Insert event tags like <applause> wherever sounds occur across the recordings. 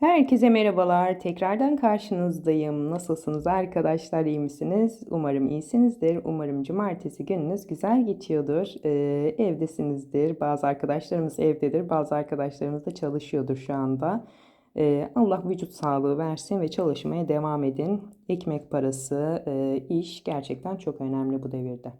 Herkese merhabalar. Tekrardan karşınızdayım. Nasılsınız arkadaşlar? İyi misiniz? Umarım iyisinizdir. Umarım cumartesi gününüz güzel geçiyordur. Ee, evdesinizdir. Bazı arkadaşlarımız evdedir. Bazı arkadaşlarımız da çalışıyordur şu anda. Ee, Allah vücut sağlığı versin ve çalışmaya devam edin. Ekmek parası, e, iş gerçekten çok önemli bu devirde.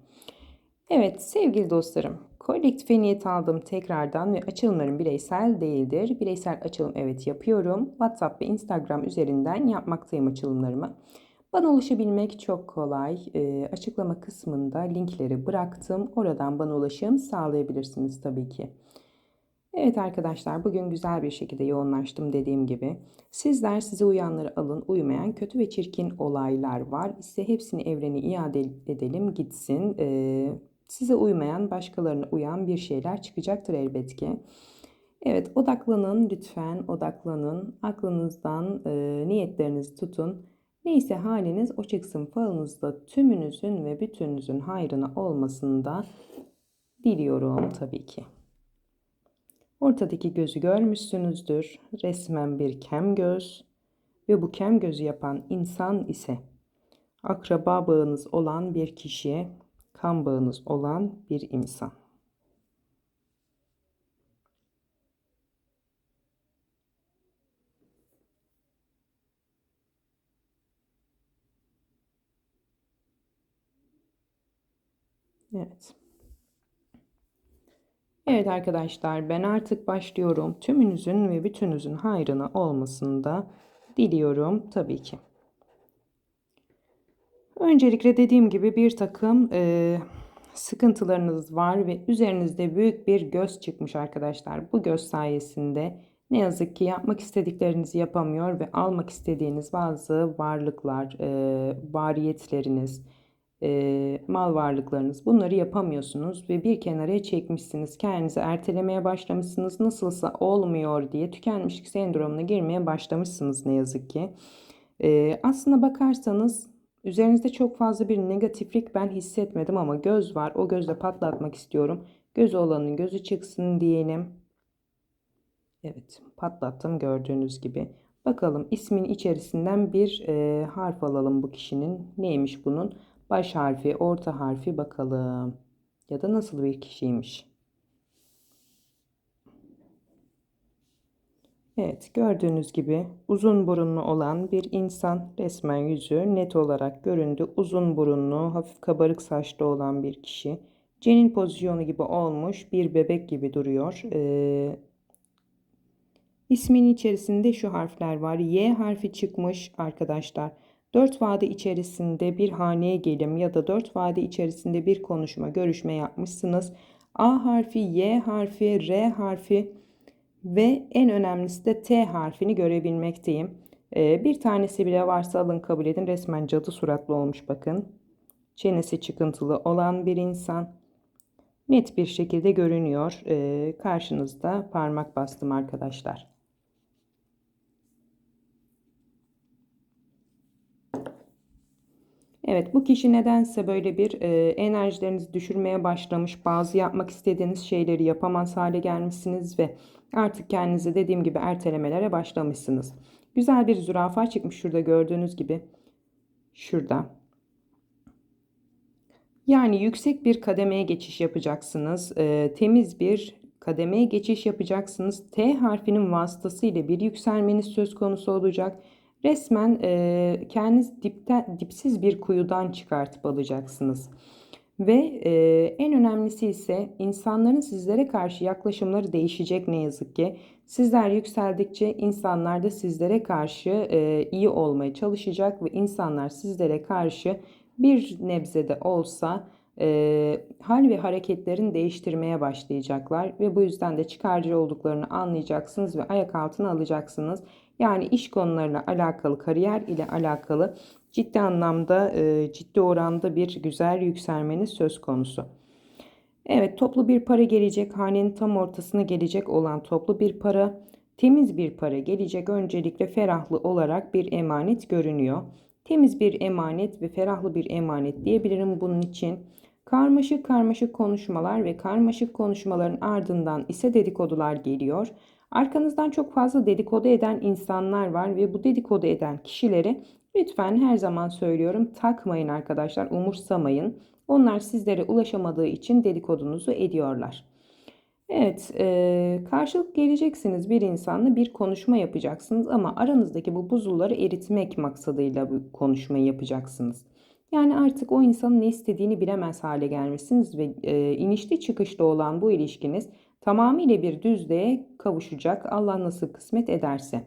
Evet sevgili dostlarım, kolektife niyet aldım tekrardan ve açılımlarım bireysel değildir. Bireysel açılım evet yapıyorum. WhatsApp ve Instagram üzerinden yapmaktayım açılımlarımı. Bana ulaşabilmek çok kolay. E, açıklama kısmında linkleri bıraktım. Oradan bana ulaşım sağlayabilirsiniz tabii ki. Evet arkadaşlar bugün güzel bir şekilde yoğunlaştım dediğim gibi. Sizler size uyanları alın, uymayan kötü ve çirkin olaylar var. İşte hepsini evrene iade edelim gitsin. Ee, size uymayan, başkalarına uyan bir şeyler çıkacaktır elbet ki. Evet odaklanın lütfen odaklanın. Aklınızdan e, niyetlerinizi tutun. Neyse haliniz o çıksın falınızda tümünüzün ve bütününüzün hayrına olmasını da diliyorum tabii ki. Ortadaki gözü görmüşsünüzdür. Resmen bir kem göz ve bu kem gözü yapan insan ise akraba bağınız olan bir kişi, kan bağınız olan bir insan. Evet. Evet arkadaşlar ben artık başlıyorum. Tümünüzün ve bütününüzün hayrına olmasını da diliyorum tabii ki. Öncelikle dediğim gibi bir takım e, sıkıntılarınız var ve üzerinizde büyük bir göz çıkmış arkadaşlar. Bu göz sayesinde ne yazık ki yapmak istediklerinizi yapamıyor ve almak istediğiniz bazı varlıklar, e, variyetleriniz, e, mal varlıklarınız bunları yapamıyorsunuz ve bir kenara çekmişsiniz. Kendinizi ertelemeye başlamışsınız. Nasılsa olmuyor diye tükenmişlik sendromuna girmeye başlamışsınız ne yazık ki. E, aslına bakarsanız üzerinizde çok fazla bir negatiflik ben hissetmedim ama göz var. O gözle patlatmak istiyorum. Göz olanın gözü çıksın diyelim. Evet patlattım gördüğünüz gibi. Bakalım ismin içerisinden bir e, harf alalım bu kişinin. Neymiş bunun? Baş harfi, orta harfi bakalım. Ya da nasıl bir kişiymiş. Evet gördüğünüz gibi uzun burunlu olan bir insan resmen yüzü net olarak göründü. Uzun burunlu hafif kabarık saçlı olan bir kişi. Cenin pozisyonu gibi olmuş bir bebek gibi duruyor. Ee, ismin içerisinde şu harfler var. Y harfi çıkmış arkadaşlar. Dört vade içerisinde bir haneye gelim ya da dört vade içerisinde bir konuşma, görüşme yapmışsınız. A harfi, Y harfi, R harfi ve en önemlisi de T harfini görebilmekteyim. Ee, bir tanesi bile varsa alın kabul edin. Resmen cadı suratlı olmuş bakın. Çenesi çıkıntılı olan bir insan. Net bir şekilde görünüyor. Ee, karşınızda parmak bastım arkadaşlar. Evet bu kişi nedense böyle bir e, enerjilerinizi düşürmeye başlamış. Bazı yapmak istediğiniz şeyleri yapamaz hale gelmişsiniz ve artık kendinizi dediğim gibi ertelemelere başlamışsınız. Güzel bir zürafa çıkmış şurada gördüğünüz gibi. Şurada. Yani yüksek bir kademeye geçiş yapacaksınız. E, temiz bir kademeye geçiş yapacaksınız. T harfinin vasıtasıyla bir yükselmeniz söz konusu olacak resmen e, kendiniz dipten, dipsiz bir kuyudan çıkartıp alacaksınız. Ve e, en önemlisi ise insanların sizlere karşı yaklaşımları değişecek ne yazık ki. Sizler yükseldikçe insanlar da sizlere karşı e, iyi olmaya çalışacak ve insanlar sizlere karşı bir nebze de olsa e, hal ve hareketlerini değiştirmeye başlayacaklar ve bu yüzden de çıkarcı olduklarını anlayacaksınız ve ayak altına alacaksınız. Yani iş konularıyla alakalı, kariyer ile alakalı ciddi anlamda, e, ciddi oranda bir güzel yükselmeniz söz konusu. Evet, toplu bir para gelecek. Hanenin tam ortasına gelecek olan toplu bir para, temiz bir para gelecek. Öncelikle ferahlı olarak bir emanet görünüyor. Temiz bir emanet ve ferahlı bir emanet diyebilirim bunun için. Karmaşık karmaşık konuşmalar ve karmaşık konuşmaların ardından ise dedikodular geliyor. Arkanızdan çok fazla dedikodu eden insanlar var ve bu dedikodu eden kişileri lütfen her zaman söylüyorum takmayın arkadaşlar, umursamayın. Onlar sizlere ulaşamadığı için dedikodunuzu ediyorlar. Evet, e, karşılık geleceksiniz bir insanla bir konuşma yapacaksınız ama aranızdaki bu buzulları eritmek maksadıyla bu konuşmayı yapacaksınız. Yani artık o insanın ne istediğini bilemez hale gelmişsiniz ve e, inişli çıkışlı olan bu ilişkiniz tamamıyla bir düzlüğe kavuşacak Allah nasıl kısmet ederse.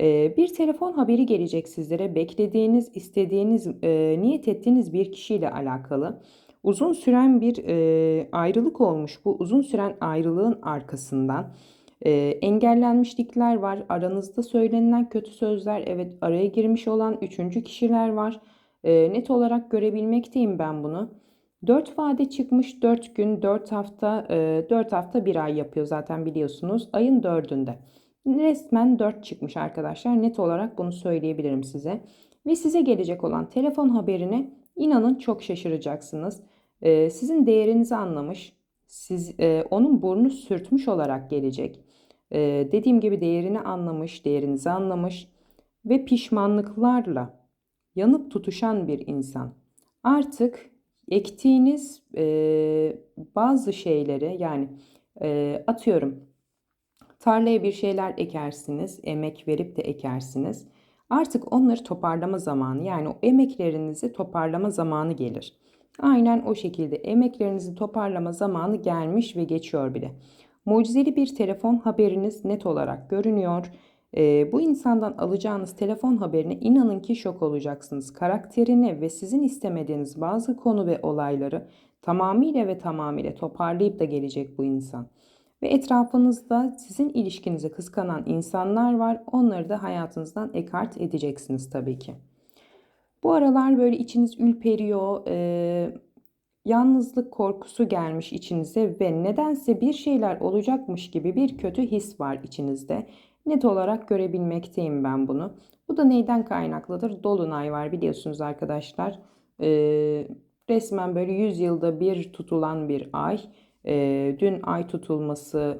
E, bir telefon haberi gelecek sizlere beklediğiniz, istediğiniz, e, niyet ettiğiniz bir kişiyle alakalı. Uzun süren bir e, ayrılık olmuş. Bu uzun süren ayrılığın arkasından e, engellenmişlikler var. Aranızda söylenilen kötü sözler, evet araya girmiş olan üçüncü kişiler var. E, net olarak görebilmekteyim ben bunu. 4 vade çıkmış 4 gün, 4 hafta, e, 4 hafta 1 ay yapıyor zaten biliyorsunuz. Ayın 4'ünde. Resmen 4 çıkmış arkadaşlar. Net olarak bunu söyleyebilirim size. Ve size gelecek olan telefon haberine inanın çok şaşıracaksınız. E, sizin değerinizi anlamış, siz e, onun burnu sürtmüş olarak gelecek. E, dediğim gibi değerini anlamış, değerinizi anlamış ve pişmanlıklarla yanıp tutuşan bir insan. Artık ektiğiniz e, bazı şeyleri yani e, atıyorum tarlaya bir şeyler ekersiniz, emek verip de ekersiniz. Artık onları toparlama zamanı yani o emeklerinizi toparlama zamanı gelir. Aynen o şekilde emeklerinizi toparlama zamanı gelmiş ve geçiyor bile. Mucizeli bir telefon haberiniz net olarak görünüyor. E, bu insandan alacağınız telefon haberine inanın ki şok olacaksınız. Karakterini ve sizin istemediğiniz bazı konu ve olayları tamamıyla ve tamamıyla toparlayıp da gelecek bu insan. Ve etrafınızda sizin ilişkinizi kıskanan insanlar var. Onları da hayatınızdan ekart edeceksiniz tabii ki. Bu aralar böyle içiniz ülperiyor, e, yalnızlık korkusu gelmiş içinize ve nedense bir şeyler olacakmış gibi bir kötü his var içinizde. Net olarak görebilmekteyim ben bunu. Bu da neyden kaynaklıdır? Dolunay var biliyorsunuz arkadaşlar. E, resmen böyle 100 yılda bir tutulan bir ay. E, dün ay tutulması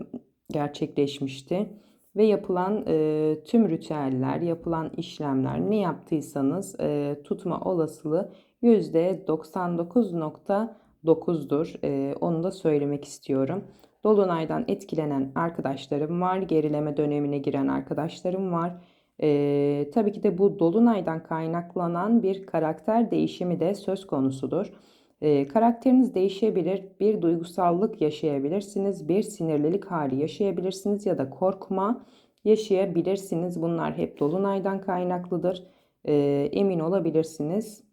gerçekleşmişti ve yapılan e, tüm ritüeller, yapılan işlemler ne yaptıysanız e, tutma olasılığı %99.9'dur. E, onu da söylemek istiyorum. Dolunaydan etkilenen arkadaşlarım var, gerileme dönemine giren arkadaşlarım var. E, tabii ki de bu dolunaydan kaynaklanan bir karakter değişimi de söz konusudur. E, karakteriniz değişebilir, bir duygusallık yaşayabilirsiniz, bir sinirlilik hali yaşayabilirsiniz ya da korkma yaşayabilirsiniz. Bunlar hep dolunaydan kaynaklıdır. E, emin olabilirsiniz.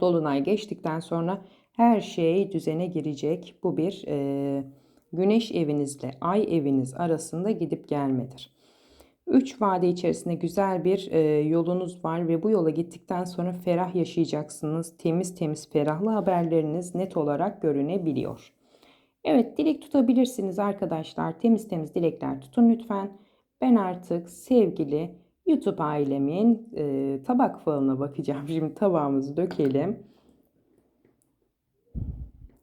Dolunay geçtikten sonra her şey düzene girecek. Bu bir e, güneş evinizle ay eviniz arasında gidip gelmedir. 3 vade içerisinde güzel bir e, yolunuz var ve bu yola gittikten sonra ferah yaşayacaksınız. Temiz temiz ferahlı haberleriniz net olarak görünebiliyor. Evet dilek tutabilirsiniz arkadaşlar. Temiz temiz dilekler tutun lütfen. Ben artık sevgili YouTube ailemin e, tabak falına bakacağım. <laughs> Şimdi tabağımızı dökelim.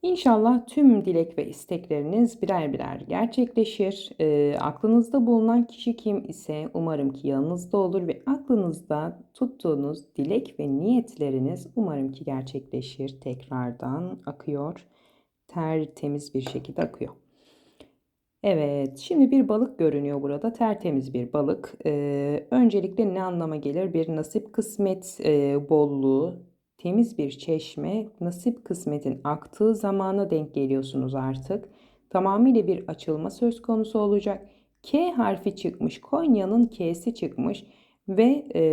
İnşallah tüm dilek ve istekleriniz birer birer gerçekleşir. E, aklınızda bulunan kişi kim ise umarım ki yanınızda olur ve aklınızda tuttuğunuz dilek ve niyetleriniz umarım ki gerçekleşir. Tekrardan akıyor. Tertemiz bir şekilde akıyor. Evet, şimdi bir balık görünüyor burada. Tertemiz bir balık. Ee, öncelikle ne anlama gelir? Bir nasip kısmet e, bolluğu, temiz bir çeşme, nasip kısmetin aktığı zamana denk geliyorsunuz artık. Tamamıyla bir açılma söz konusu olacak. K harfi çıkmış, Konya'nın K'si çıkmış ve e,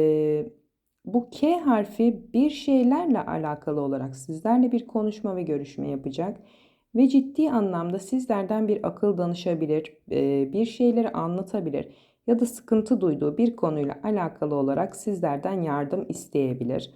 bu K harfi bir şeylerle alakalı olarak sizlerle bir konuşma ve görüşme yapacak ve ciddi anlamda sizlerden bir akıl danışabilir, e, bir şeyleri anlatabilir ya da sıkıntı duyduğu bir konuyla alakalı olarak sizlerden yardım isteyebilir.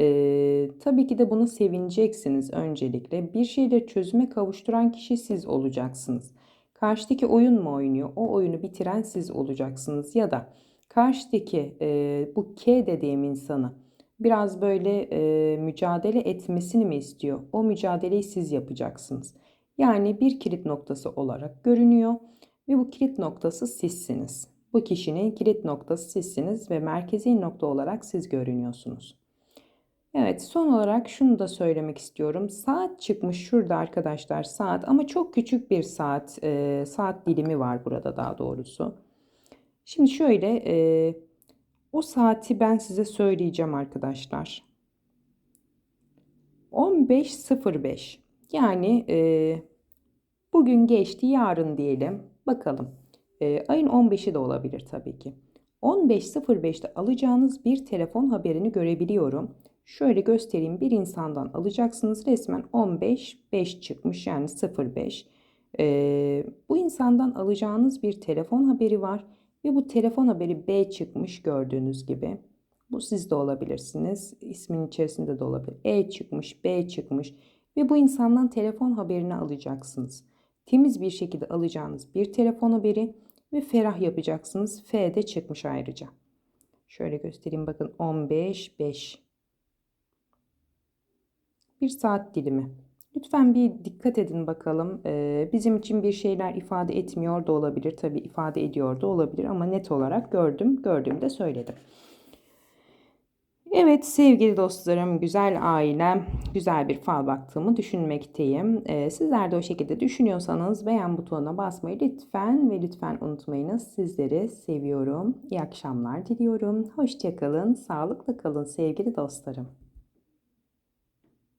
Ee, tabii ki de bunu sevineceksiniz öncelikle. Bir şeyleri çözüme kavuşturan kişi siz olacaksınız. Karşıdaki oyun mu oynuyor? O oyunu bitiren siz olacaksınız. Ya da karşıdaki e, bu K dediğim insanı biraz böyle e, mücadele etmesini mi istiyor? O mücadeleyi siz yapacaksınız. Yani bir kilit noktası olarak görünüyor. ve bu kilit noktası sizsiniz. Bu kişinin kilit noktası sizsiniz ve merkezi nokta olarak siz görünüyorsunuz. Evet, son olarak şunu da söylemek istiyorum. Saat çıkmış şurada arkadaşlar saat ama çok küçük bir saat, e, saat dilimi var burada daha doğrusu. Şimdi şöyle, e, o saati ben size söyleyeceğim arkadaşlar. 15.05 yani e, bugün geçti yarın diyelim bakalım. E, ayın 15'i de olabilir tabii ki. 15.05'te alacağınız bir telefon haberini görebiliyorum. Şöyle göstereyim bir insandan alacaksınız resmen 15.5 çıkmış yani 05. E, bu insandan alacağınız bir telefon haberi var ve bu telefon haberi B çıkmış gördüğünüz gibi. Bu siz de olabilirsiniz. İsmin içerisinde de olabilir. E çıkmış, B çıkmış ve bu insandan telefon haberini alacaksınız. Temiz bir şekilde alacağınız bir telefon haberi ve ferah yapacaksınız. F de çıkmış ayrıca. Şöyle göstereyim bakın 15 5. Bir saat dilimi. Lütfen bir dikkat edin bakalım. Ee, bizim için bir şeyler ifade etmiyor da olabilir. Tabii ifade ediyor da olabilir ama net olarak gördüm. Gördüğümde söyledim. Evet sevgili dostlarım, güzel ailem, güzel bir fal baktığımı düşünmekteyim. Ee, sizler de o şekilde düşünüyorsanız beğen butonuna basmayı lütfen ve lütfen unutmayınız. Sizleri seviyorum. İyi akşamlar diliyorum. Hoşçakalın, sağlıkla kalın sevgili dostlarım.